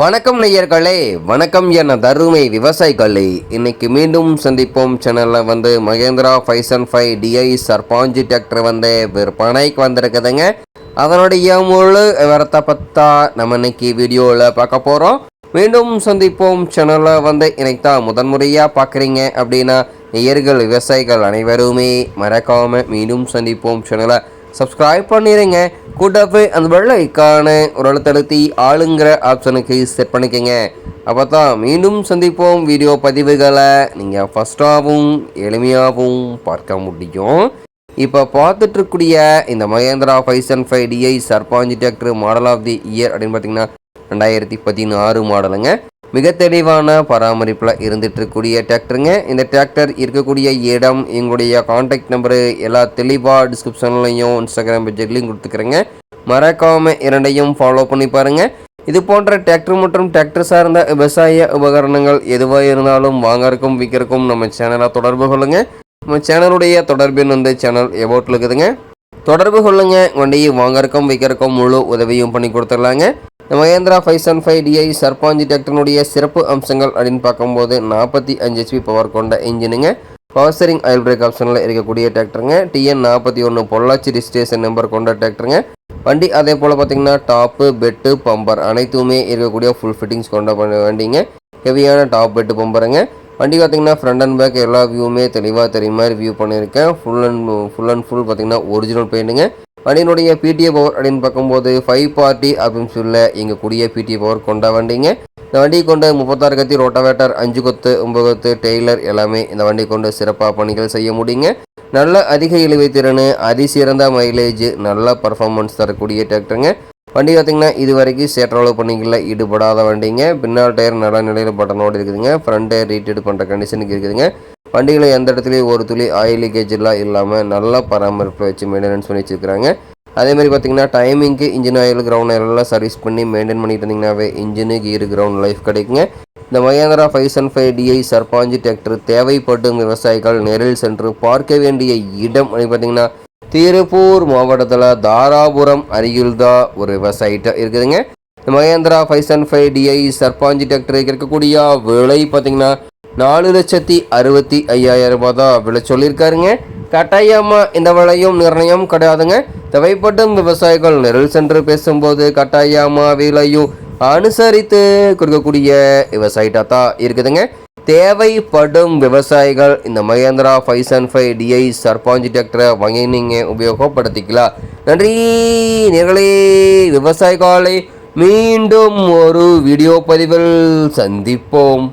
வணக்கம் நேயர்களே வணக்கம் என தருமை விவசாயிகளே. இன்னைக்கு மீண்டும் சந்திப்போம். சேனலில் வந்து Mahindra ஃபைசன் and five DI Sarpanch tractor வந்து விற்பனைக்கு வந்திருக்குதுங்க. அதனுடைய முழு விவரத்தை பற்றா நம்ம இன்னைக்கு வீடியோவில் பார்க்க போகிறோம் மீண்டும் சந்திப்போம். சேனலில் வந்து இன்னைக்கு தான் முதன்முறையாக பார்க்குறீங்க அப்படின்னா நேயர்கள் விவசாயிகள் அனைவருமே மறக்காமல் மீண்டும் சந்திப்போம். சேனலை சப்ஸ்கிரைப் பண்ணிடுங்க கூட்டப்பை அந்த வெள்ளை ஐக்கான ஒரு அழுத்தழுத்தி ஆளுங்கிற ஆப்ஷனுக்கு செட் பண்ணிக்கங்க. அப்போ தான் மீண்டும் சந்திப்போம். வீடியோ பதிவுகளை நீங்கள் ஃபஸ்ட்டாகவும் எளிமையாகவும் பார்க்க முடியும். இப்போ பார்த்துட்ருக்கூடிய இந்த Mahindra five and five DI Sarpanch tractor model of the year அப்படின்னு பார்த்தீங்கன்னா ரெண்டாயிரத்தி பதினாறு மாடலுங்க மிக தெளிவான பராமரிப்பில் இருந்துட்டு இருக்கக்கூடிய டிராக்டருங்க. இந்த டிராக்டர் இருக்கக்கூடிய இடம் எங்களுடைய காண்டாக்ட் நம்பரு எல்லா தெளிவாக டிஸ்கிரிப்ஷன்லையும் இன்ஸ்டாகிராம் பேஜ்லையும் கொடுத்துக்கிறேங்க. மறக்காமல் இரண்டையும் ஃபாலோ பண்ணி பாருங்கள் இது போன்ற டிராக்டர் மற்றும் டிராக்டர் சார்ந்த விவசாய உபகரணங்கள் எதுவாக இருந்தாலும் வாங்கறக்கும் விற்கிறக்கும் நம்ம சேனலை தொடர்பு கொள்ளுங்கள் நம்ம சேனலுடைய தொடர்பின் வந்து சேனல் எபோட்டில் இருக்குதுங்க. தொடர்பு கொள்ளுங்கள் வண்டியை வாங்கறக்கும் விற்கிறக்கும் முழு உதவியும் பண்ணி கொடுத்துடலாங்க. இந்த Mahindra five seven five DI Sarpanch டிராக்டர்னுடைய சிறப்பு அம்சங்கள் அப்படின்னு பார்க்கும்போது நாற்பத்தி அஞ்சு ஹெச்பி பவர் கொண்ட இன்ஜினுங்க பவர் ஸ்டரிங் ஆயில் பிரேக் ஆப்ஷனில் இருக்கக்கூடிய டிராக்டருங்க டிஎன் நாற்பத்தி ஒன்று பொள்ளாச்சி ரிஜிஸ்ட்ரேஷன் நம்பர் கொண்ட டிராக்டருங்க வண்டி அதே போல் பார்த்தீங்கன்னா டாப்பு பெட்டு பம்பர் அனைத்துமே இருக்கக்கூடிய ஃபுல் ஃபிட்டிங்ஸ் கொண்ட வண்டிங்க. ஹெவியான டாப் பெட்டு பம்பருங்க வண்டி பார்த்தீங்கன்னா ஃப்ரண்ட் அண்ட் பேக் எல்லா வியூவுமே தெளிவாக தெரியும் மாதிரி வியூ பண்ணியிருக்கேன் full and full and full பார்த்தீங்கன்னா ஒரிஜினல் பெயிண்ட்டுங்க வண்டியினுடைய பிடிஏ பவர் அப்படின்னு பார்க்கும்போது ஃபைவ் பார்ட்டி அப்படின்னு சொல்ல எங்கள் கூடிய பிடிஏ பவர் கொண்ட வண்டிங்க. இந்த வண்டி கொண்டு முப்பத்தாறு கத்தி ரோட்டாவேட்டர் அஞ்சு கொத்து ஒன்பது கொத்து டெய்லர் எல்லாமே இந்த வண்டி கொண்டு சிறப்பாக பணிகள் செய்ய முடியுங்க. நல்ல அதிக இழுவை திறன் அதிசிறந்த மைலேஜ் நல்ல பர்ஃபார்மன்ஸ் தரக்கூடிய டிராக்டருங்க வண்டி பார்த்தீங்கன்னா இது வரைக்கும் சேற்றளவு பணிகளில் ஈடுபடாத வண்டிங்க. பின்னால் டயர் நல்ல நிலையில் பட்டனோடு இருக்குதுங்க. ஃப்ரண்ட் டயர் ரீட்டேட் பண்ணுற கண்டிஷனுக்கு இருக்குதுங்க. வண்டிகளை எந்த இடத்துலையும் ஒரு துளி ஆயில் லீக்கேஜ்லாம் இல்லாமல் நல்லா பராமரிப்பு வச்சு மெயின்டெனன்ஸ் பண்ணி வச்சுருக்காங்க அதே மாதிரி பார்த்தீங்கன்னா டைமிங்க்கு இன்ஜின் ஆயில் கிரவுண்ட் எல்லாம் சர்வீஸ் பண்ணி மெயின்டைன் பண்ணிட்டு இருந்தீங்கன்னாவே இன்ஜினு கீர் கிரவுண்ட் லைஃப் கிடைக்குங்க. இந்த Mahindra five and five DI Sarpanch tractor தேவைப்படும் விவசாயிகள் நேரில் சென்று பார்க்க வேண்டிய இடம் அப்படின்னு பார்த்தீங்கன்னா திருப்பூர் மாவட்டத்தில் தாராபுரம் அருகில் தான் ஒரு விவசாயிட்ட இருக்குதுங்க. இந்த Mahindra five and five DI Sarpanch டிராக்டருக்கு இருக்கக்கூடிய விலை பார்த்தீங்கன்னா நாலு லட்சத்தி அறுபத்தி ஐயாயிரம் ரூபாய் தான் விலை சொல்லியிருக்காருங்க. கட்டாயமாக இந்த விலையும் நிர்ணயம் கிடையாதுங்க. தேவைப்படும் விவசாயிகள் நிரல் சென்று பேசும்போது கட்டாயமாக விலையும் அனுசரித்து கொடுக்கக்கூடிய விவசாயிட்டா தான் இருக்குதுங்க. தேவைப்படும் விவசாயிகள் இந்த Mahindra five seven five DI Sarpanch டிராக்டரை வாங்கி நீங்கள் உபயோகப்படுத்திக்கலாம். நன்றி நேர்களே. விவசாயிகளை மீண்டும் ஒரு வீடியோ பதிவில் சந்திப்போம்.